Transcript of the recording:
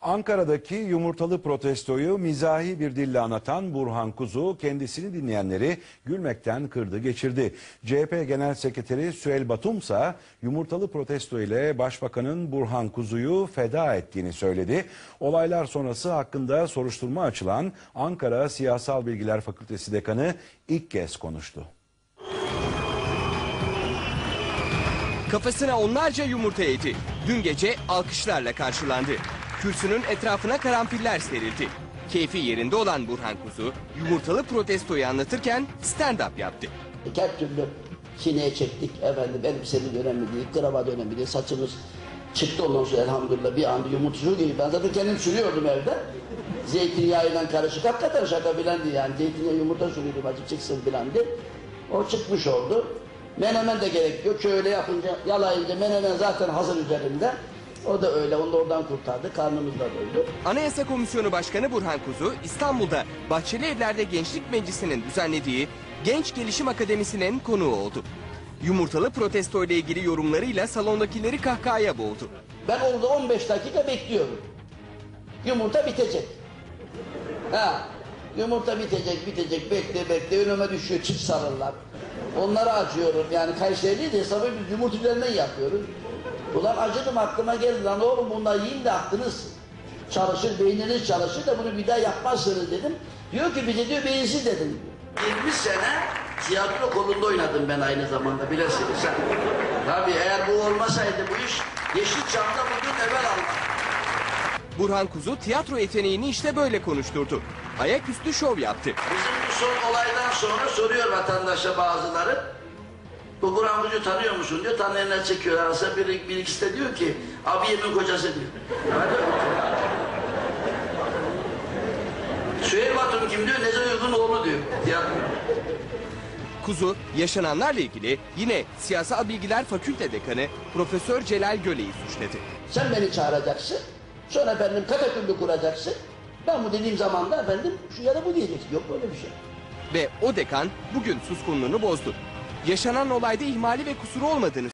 Ankara'daki yumurtalı protestoyu mizahi bir dille anlatan Burhan Kuzu kendisini dinleyenleri gülmekten kırdı geçirdi. CHP Genel Sekreteri Süheyl Batumsa yumurtalı protesto ile Başbakanın Burhan Kuzu'yu feda ettiğini söyledi. Olaylar sonrası hakkında soruşturma açılan Ankara Siyasal Bilgiler Fakültesi Dekanı ilk kez konuştu. Kafasına onlarca yumurta yedi. Dün gece alkışlarla karşılandı. Kürsünün etrafına karanfiller serildi. Keyfi yerinde olan Burhan Kuzu, yumurtalı protestoyu anlatırken stand-up yaptı. Her türlü sineye çektik efendim elbisenin önemli değil, kravat önemli değil, saçımız çıktı ondan sonra elhamdülillah bir anda yumurtucu gibi. Ben zaten kendim sürüyordum evde. Zeytinyağıyla karışık hakikaten şaka filan değil yani. Zeytinyağı yumurta sürüyordum acık çıksın filan diye. O çıkmış oldu. Menemen de gerek yok. Şöyle yapınca yalayınca menemen zaten hazır üzerinde. O da öyle. Onu da oradan kurtardı. Karnımız da doydu. Anayasa Komisyonu Başkanı Burhan Kuzu, İstanbul'da Bahçeli Evler'de Gençlik Meclisi'nin düzenlediği Genç Gelişim Akademisi'nin konuğu oldu. Yumurtalı protesto ile ilgili yorumlarıyla salondakileri kahkahaya boğdu. Ben orada 15 dakika bekliyorum. Yumurta bitecek. Ha, yumurta bitecek, bitecek, bekle bekle önüme düşüyor çift sarılar. Onları acıyorum yani Kayseri'yi de hesabı biz yumurta üzerinden yapıyoruz. Ulan acıdım aklıma geldi lan oğlum bunlar yiyin de aklınız çalışır, beyniniz çalışır da bunu bir daha yapmazsınız dedim. Diyor ki bize diyor beyinsiz dedim. 20 sene tiyatro kolunda oynadım ben aynı zamanda bilirsiniz. Tabii eğer bu olmasaydı bu iş Yeşilçam'da bugün evvel almaz. Burhan Kuzu tiyatro yeteneğini işte böyle konuşturdu. Ayaküstü şov yaptı. Bizim bu son olaydan sonra soruyor vatandaşa bazıları. Bu Burhan Kuzu tanıyor musun diyor. Tanıyanlar çekiyor arasında. Bir, bir ikisi de diyor ki abiyemin kocası diyor. Süheyl Batum kim diyor? Nezih Uygun oğlu diyor. Tiyatro. Kuzu yaşananlarla ilgili yine Siyasal Bilgiler Fakülte Dekanı Profesör Celal Göle'yi suçladı. Sen beni çağıracaksın. Sonra efendim katakulli kuracaksın. Ben bu dediğim zaman da efendim şu ya da bu diyeceksin. Yok böyle bir şey. Ve o dekan bugün suskunluğunu bozdu. Yaşanan olayda ihmali ve kusuru olmadığını